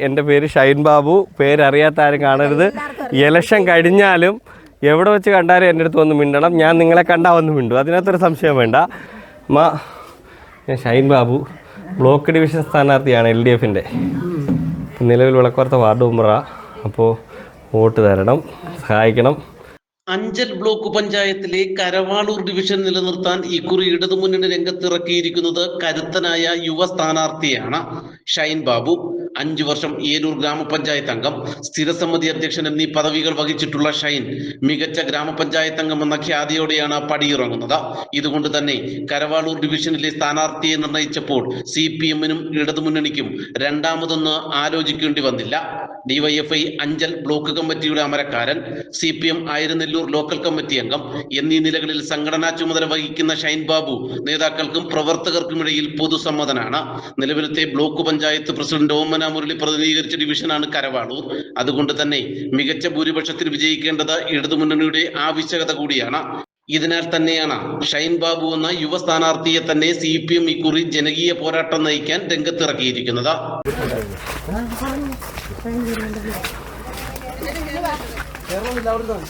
എന്റെ പേര് ഷൈൻ ബാബു. പേരറിയാത്ത ആരും കാണരുത്. ഇലക്ഷൻ കഴിഞ്ഞാലും എവിടെ വെച്ച് കണ്ടാലും എന്റെ അടുത്ത് വന്ന് മിണ്ടണം. ഞാൻ നിങ്ങളെ കണ്ടാൽ വന്ന് മിണ്ടും. അതിനകത്തൊരു സംശയം വേണ്ട. മാ ഞാൻ ഷൈൻ ബാബു. ബ്ലോക്ക് ഡിവിഷൻ സ്ഥാനാർത്ഥിയാണ് എൽ ഡി എഫിന്റെ. നിലവിൽ വിളക്കുറത്ത വാർഡ് മെമ്പറാ. അപ്പോൾ വോട്ട് തരണം. സഹായിക്കണം. അഞ്ചൽ ബ്ലോക്ക് പഞ്ചായത്തിലെ കരവാളൂർ ഡിവിഷൻ നിലനിർത്താൻ ഇക്കുറി ഇടതുമുന്നണി രംഗത്തിറക്കിയിരിക്കുന്നത് കരുത്തനായ യുവ സ്ഥാനാർത്ഥിയാണ് ഷൈൻ ബാബു. അഞ്ചു വർഷം ഏലൂർ ഗ്രാമപഞ്ചായത്ത് അംഗം. സ്ഥിരസമിതി അധ്യക്ഷൻ എന്നീ പദവികൾ വഹിച്ചിട്ടുള്ള ഷൈൻ മികച്ച ഗ്രാമപഞ്ചായത്ത് അംഗം എന്ന ഖ്യാതിയോടെയാണ് പടിയിറങ്ങുന്നത്. ഇതുകൊണ്ട് തന്നെ കരവാളൂർ ഡിവിഷനിലെ സ്ഥാനാർത്ഥിയെ നിർണയിച്ചപ്പോൾ സി പി എമ്മിനും ഇടതുമുന്നണിക്കും രണ്ടാമതൊന്ന് ആലോചിക്കേണ്ടി വന്നില്ല. ഡിവൈഎഫ്ഐ അഞ്ചൽ ബ്ലോക്ക് കമ്മിറ്റിയുടെ അമരക്കാരൻ C P M Ayiranelloor local committee അംഗം എന്നീ നിലകളിൽ സംഘടനാ ചുമതല വഹിക്കുന്ന ഷൈൻ ബാബു നേതാക്കൾക്കും പ്രവർത്തകർക്കുമിടയിൽ പൊതുസമ്മതനാണ്. നിലവിലത്തെ ബ്ലോക്ക് പഞ്ചായത്ത് പ്രസിഡന്റ് ഓമന മുരളി പ്രതിനിധീകരിച്ച ഡിവിഷനാണ് കരവാളൂർ അതുകൊണ്ട് തന്നെ മികച്ച ഭൂരിപക്ഷത്തിൽ വിജയിക്കേണ്ടത് ഇടതുമുന്നണിയുടെ ആവശ്യകത കൂടിയാണ്. ഇതിനാൽ തന്നെയാണ് ഷൈൻ ബാബു എന്ന യുവ സ്ഥാനാർത്ഥിയെ തന്നെ സി പി എം ഇക്കുറി ജനകീയ പോരാട്ടം നയിക്കാൻ രംഗത്തിറക്കിയിരിക്കുന്നത്.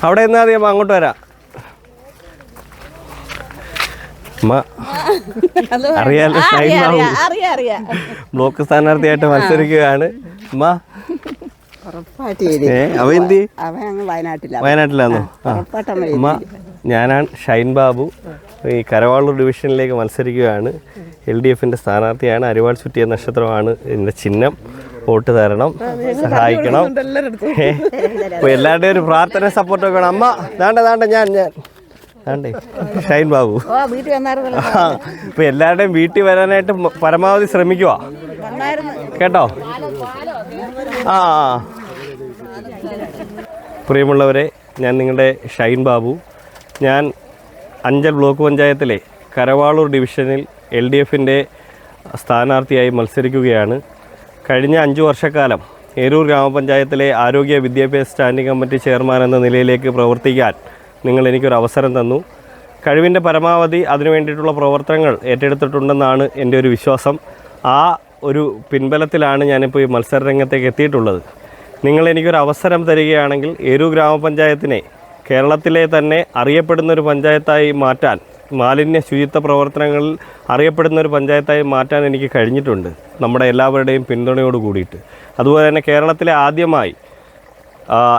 അവിടെ എന്നാ അറിയാമോ അങ്ങോട്ട് വരാം. അറിയാലോ ബ്ലോക്ക് സ്ഥാനാർത്ഥിയായിട്ട് മത്സരിക്കുകയാണ്. എന്തി അവൻ എന്ത് വയനാട്ടിലാണ്. അമ്മ ഞാനാണ് ഷൈൻ ബാബു. ഈ കരവാളൂർ ഡിവിഷനിലേക്ക് മത്സരിക്കുകയാണ്. എൽ ഡി എഫിന്റെ സ്ഥാനാർത്ഥിയാണ്. അരിവാൾ ചുറ്റിയ നക്ഷത്രമാണ് എന്റെ ചിഹ്നം. വോട്ട് തരണം. സഹായിക്കണം. അപ്പോൾ എല്ലാവരുടെയും ഒരു പ്രാർത്ഥന സപ്പോർട്ടൊക്കെ വേണം അമ്മ ദാണ്ട ദാണ്ട ഞാൻ ഞാൻ. ദാണ്ടേ ഷൈൻ ബാബു. ഇപ്പൊ എല്ലാവരുടെയും വീട്ടിൽ വരാനായിട്ട് പരമാവധി ശ്രമിക്കുക കേട്ടോ? ആ ആ. പ്രിയമുള്ളവരെ ഞാൻ നിങ്ങളുടെ ഷൈൻ ബാബു. ഞാൻ അഞ്ചൽ ബ്ലോക്ക് പഞ്ചായത്തിലെ കരവാളൂർ ഡിവിഷനിൽ എൽ ഡി എഫിന്റെ സ്ഥാനാർത്ഥിയായി മത്സരിക്കുകയാണ്. കഴിഞ്ഞ അഞ്ചു വർഷക്കാലം ഏരൂർ ഗ്രാമപഞ്ചായത്തിലെ ആരോഗ്യ വിദ്യാഭ്യാസ സ്റ്റാൻഡിംഗ് കമ്മിറ്റി ചെയർമാൻ എന്ന നിലയിലേക്ക് പ്രവർത്തിക്കാൻ നിങ്ങൾ എനിക്കൊരു അവസരം തന്നു. കഴിവിന്റെ പരമാവധി അതിനു വേണ്ടിയിട്ടുള്ള പ്രവർത്തനങ്ങൾ ഏറ്റെടുത്തിട്ടുണ്ടെന്നാണ് എന്റെ ഒരു വിശ്വാസം. ആ ഒരു പിൻബലത്തിലാണ് ഞാനിപ്പോൾ ഈ മത്സര രംഗത്തേക്ക് എത്തിയിട്ടുള്ളത്. നിങ്ങൾ എനിക്കൊരു അവസരം തരികയാണെങ്കിൽ ഏരു ഗ്രാമപഞ്ചായത്തിനെ കേരളത്തിലെ തന്നെ അറിയപ്പെടുന്ന ഒരു പഞ്ചായത്തായി മാറ്റാൻ മാലിന്യ ശുചിത്വ പ്രവർത്തനങ്ങളിൽ അറിയപ്പെടുന്ന ഒരു പഞ്ചായത്തായി മാറ്റാൻ എനിക്ക് കഴിഞ്ഞിട്ടുണ്ട്. നമ്മുടെ എല്ലാവരുടെയും പിന്തുണയോട് കൂടിയിട്ട്. അതുപോലെ തന്നെ കേരളത്തിലെ ആദ്യമായി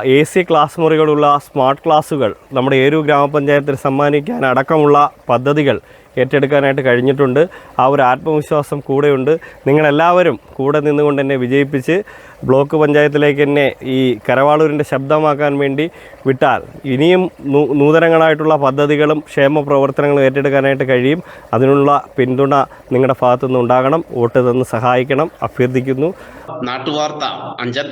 എ സി ക്ലാസ് മുറികളുള്ള സ്മാർട്ട് ക്ലാസ്സുകൾ നമ്മുടെ ഏരു ഗ്രാമപഞ്ചായത്തിൽ സമ്മാനിക്കാൻ അടക്കമുള്ള പദ്ധതികൾ ഏറ്റെടുക്കാനായിട്ട് കഴിഞ്ഞിട്ടുണ്ട്. ആ ഒരു ആത്മവിശ്വാസം കൂടെയുണ്ട്. നിങ്ങളെല്ലാവരും കൂടെ നിന്നുകൊണ്ട് എന്നെ വിജയിപ്പിച്ച് ബ്ലോക്ക് പഞ്ചായത്തിലേക്ക് എന്നെ ഈ കരവാളൂരിന്റെ ശബ്ദമാക്കാൻ വേണ്ടി വിട്ടാൽ ഇനിയും നൂതനങ്ങളായിട്ടുള്ള പദ്ധതികളും ക്ഷേമ പ്രവർത്തനങ്ങളും ഏറ്റെടുക്കാനായിട്ട് കഴിയും. അതിനുള്ള പിന്തുണ നിങ്ങളുടെ ഭാഗത്തുനിന്ന് ഉണ്ടാകണം വോട്ട് തന്ന് സഹായിക്കണം. അഭ്യർത്ഥിക്കുന്നു. നാട്ടുവാർത്ത അഞ്ചൽ.